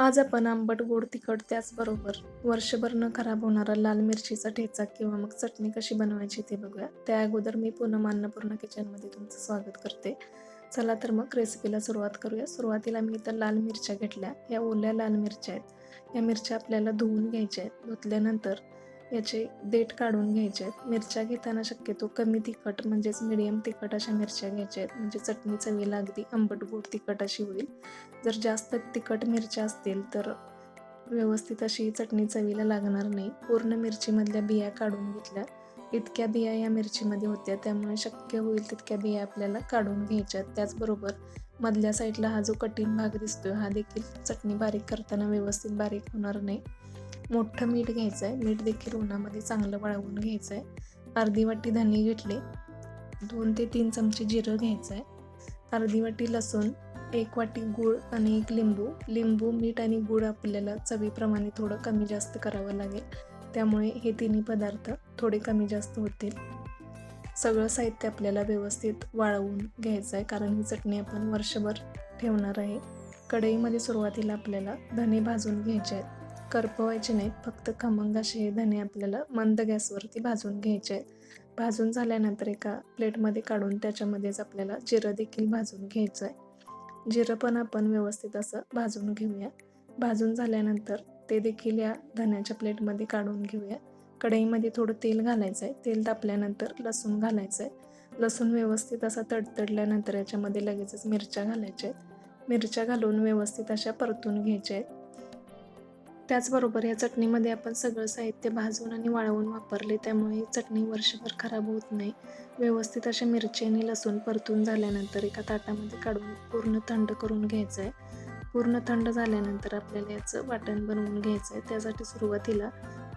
आज आपण आंबट गोड तिखट त्याचबरोबर वर्षभर न खराब होणारा लाल मिरचीचा ठेचा किंवा मग चटणी कशी बनवायची ते बघूया. त्या अगोदर मी पुन्हा अन्नपूर्ण किचनमध्ये तुमचं स्वागत करते. चला तर मग रेसिपीला सुरुवात करूया. सुरुवातीला मी इथं लाल मिरच्या घेतल्या. या ओल्या लाल मिरच्या आहेत. या मिरच्या आपल्याला धुवून घ्यायच्या आहेत. धुतल्यानंतर याचे देठ काढून घ्यायचे आहेत. मिरच्या घेताना शक्यतो कमी तिखट म्हणजेच मिडियम तिखट अशा मिरच्या घ्यायच्या आहेत. म्हणजे चटणी चवीला अगदी आंबट गोड तिखट अशी होईल. जर जास्त तिखट मिरच्या असतील तर व्यवस्थित अशी चटणी चवीला लागणार नाही. पूर्ण मिरचीमधल्या बिया काढून घेतल्या. इतक्या बिया या मिरचीमध्ये होत्या. त्यामुळे शक्य होईल तितक्या बिया आपल्याला काढून घ्यायच्या त्याचबरोबर मधल्या साईडला हा जो कठीण भाग दिसतोय हा देखील चटणी बारीक करताना व्यवस्थित बारीक होणार नाही. मोठं मीठ घ्यायचं आहे मीठ देखील उन्हामध्ये चांगलं वाळवून घ्यायचं आहे अर्धी वाटी धने घेतले. दोन ते तीन चमचे जिरं घ्यायचं आहे अर्धी वाटी लसूण एक वाटी गूळ आणि एक लिंबू. लिंबू मीठ आणि गूळ आपल्याला चवीप्रमाणे थोडं कमी जास्त करावं लागेल. त्यामुळे हे तिन्ही पदार्थ थोडे कमी जास्त होतील. सगळं साहित्य आपल्याला व्यवस्थित वाळवून घ्यायचं आहे कारण ही चटणी आपण वर्षभर ठेवणार आहे. कढईमध्ये सुरुवातीला आपल्याला धने भाजून घ्यायचे आहेत. करपवायचे नाहीत. फक्त खमंग असे हे धणे आपल्याला मंद गॅसवरती भाजून घ्यायचे आहेत. भाजून झाल्यानंतर एका प्लेटमध्ये काढून त्याच्यामध्येच आपल्याला जिरं देखील भाजून घ्यायचं आहे. जिरं पण आपण व्यवस्थित असं भाजून घेऊया. भाजून झाल्यानंतर ते देखील या धण्याच्या प्लेटमध्ये काढून घेऊया. कढईमध्ये थोडं तेल घालायचं आहे. तेल तापल्यानंतर लसूण घालायचं आहे. लसूण व्यवस्थित असा तडतडल्यानंतर याच्यामध्ये लगेचच मिरच्या घालायच्या आहेत. मिरच्या घालून व्यवस्थित अशा परतून घ्यायच्या आहेत. त्याचबरोबर या चटणीमध्ये आपण सगळं साहित्य भाजून आणि वाळवून वापरले त्यामुळे ही चटणी वर्षभर खराब होत नाही. व्यवस्थित अशा मिरची आणि लसूण परतून झाल्यानंतर एका ताटामध्ये काढून पूर्ण थंड करून घ्यायचं आहे पूर्ण थंड झाल्यानंतर आपल्याला याचं वाटण बनवून घ्यायचं आहे त्यासाठी सुरुवातीला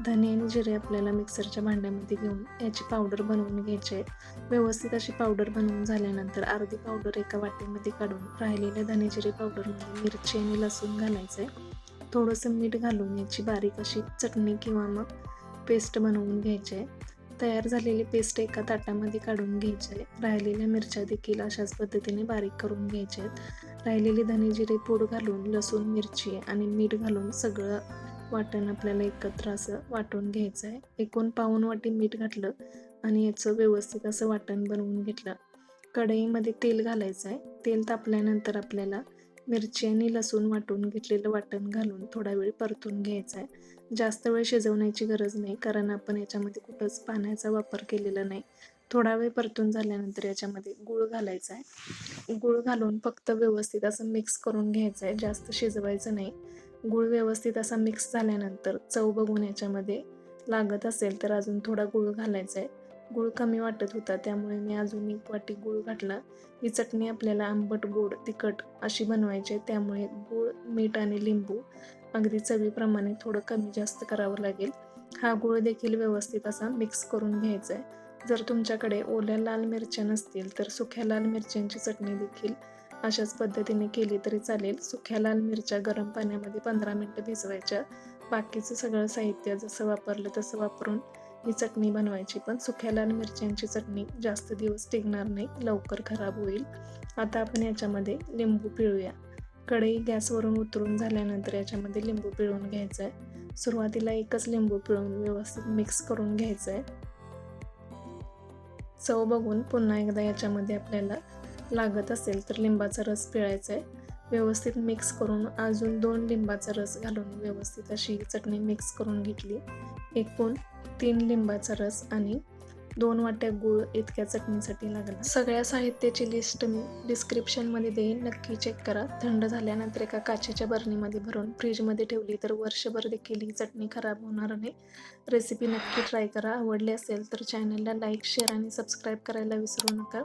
धने आणि जिरे आपल्याला मिक्सरच्या भांड्यामध्ये घेऊन याची पावडर बनवून घ्यायची आहे व्यवस्थित अशी पावडर बनवून झाल्यानंतर अर्धी पावडर एका वाटीमध्ये काढून राहिलेल्या धने जिरे पावडरमध्ये मिरची आणि लसूण घालायचं आहे थोडंसं मीठ घालून याची बारीक अशी चटणी किंवा मग पेस्ट बनवून घ्यायची आहे तयार झालेली पेस्ट एका ताटामध्ये काढून घ्यायची आहे राहिलेल्या मिरच्या देखील अशाच पद्धतीने बारीक करून घ्यायच्या आहेत. राहिलेली धने जिरे पूड घालून लसूण मिरची आणि मीठ घालून सगळं वाटण आपल्याला एकत्र असं वाटून घ्यायचं आहे एकूण पाऊन वाटी मीठ घातलं आणि याचं व्यवस्थित असं वाटण बनवून घेतलं. कढईमध्ये तेल घालायचं आहे तेल तापल्यानंतर आपल्याला मिरची आणि लसूण वाटून घेतलेलं वाटण घालून थोडा वेळ परतून घ्यायचा आहे. जास्त वेळ शिजवण्याची गरज नाही कारण आपण याच्यामध्ये कुठंच पाण्याचा वापर केलेला नाही. थोडा वेळ परतून झाल्यानंतर याच्यामध्ये गूळ घालायचा आहे. गूळ घालून फक्त व्यवस्थित असं मिक्स करून घ्यायचं आहे जास्त शिजवायचं नाही. गूळ व्यवस्थित असा मिक्स झाल्यानंतर चव बघून याच्यामध्ये लागत असेल तर अजून थोडा गूळ घालायचा आहे. गूळ कमी वाटत होता त्यामुळे मी अजून एक वाटी गूळ घातला. ही चटणी आपल्याला आंबट गोड तिखट अशी बनवायची आहे त्यामुळे गूळ मीठ आणि लिंबू अगदी चवीप्रमाणे थोडं कमी जास्त करावं लागेल. हा गूळ देखील व्यवस्थित असा मिक्स करून घ्यायचा आहे. जर तुमच्याकडे ओल्या लाल मिरच्या नसतील तर सुख्या लाल मिरच्यांची चटणी देखील अशाच पद्धतीने केली तरी चालेल. सुख्या लाल मिरच्या गरम पाण्यामध्ये पंधरा मिनटं भिजवायच्या. बाकीचं सगळं साहित्य जसं वापरलं तसं वापरून ही चटणी बनवायची पण सुक्या लाल मिरच्यांची चटणी जास्त दिवस टिकणार नाही लवकर खराब होईल. आता आपण याच्यामध्ये लिंबू पिळूया. कढई गॅसवरून उतरून झाल्यानंतर याच्यामध्ये लिंबू पिळून घ्यायचं आहे सुरुवातीला एकच लिंबू पिळून व्यवस्थित मिक्स करून घ्यायचं आहे चव बघून पुन्हा एकदा याच्यामध्ये आपल्याला लागत असेल तर लिंबाचा रस पिळायचा आहे व्यवस्थित मिक्स करून अजून दोन लिंबाचा रस घालून व्यवस्थित अशी चटणी मिक्स करून घेतली. एकूण तीन लिंबाचा रस आणि दोन वाट्या गूळ इतक्या चटणीसाठी लागला. सगळ्या साहित्याची लिस्ट मी डिस्क्रिप्शनमध्ये देईन. नक्की चेक करा. थंड झाल्यानंतर एका काचेच्या बरणीमध्ये भरून फ्रीजमध्ये ठेवली तर वर्षभर देखील ही चटणी खराब होणार नाही. रेसिपी नक्की ट्राय करा. आवडली असेल तर चॅनलला लाईक शेअर आणि सबस्क्राईब करायला विसरू नका.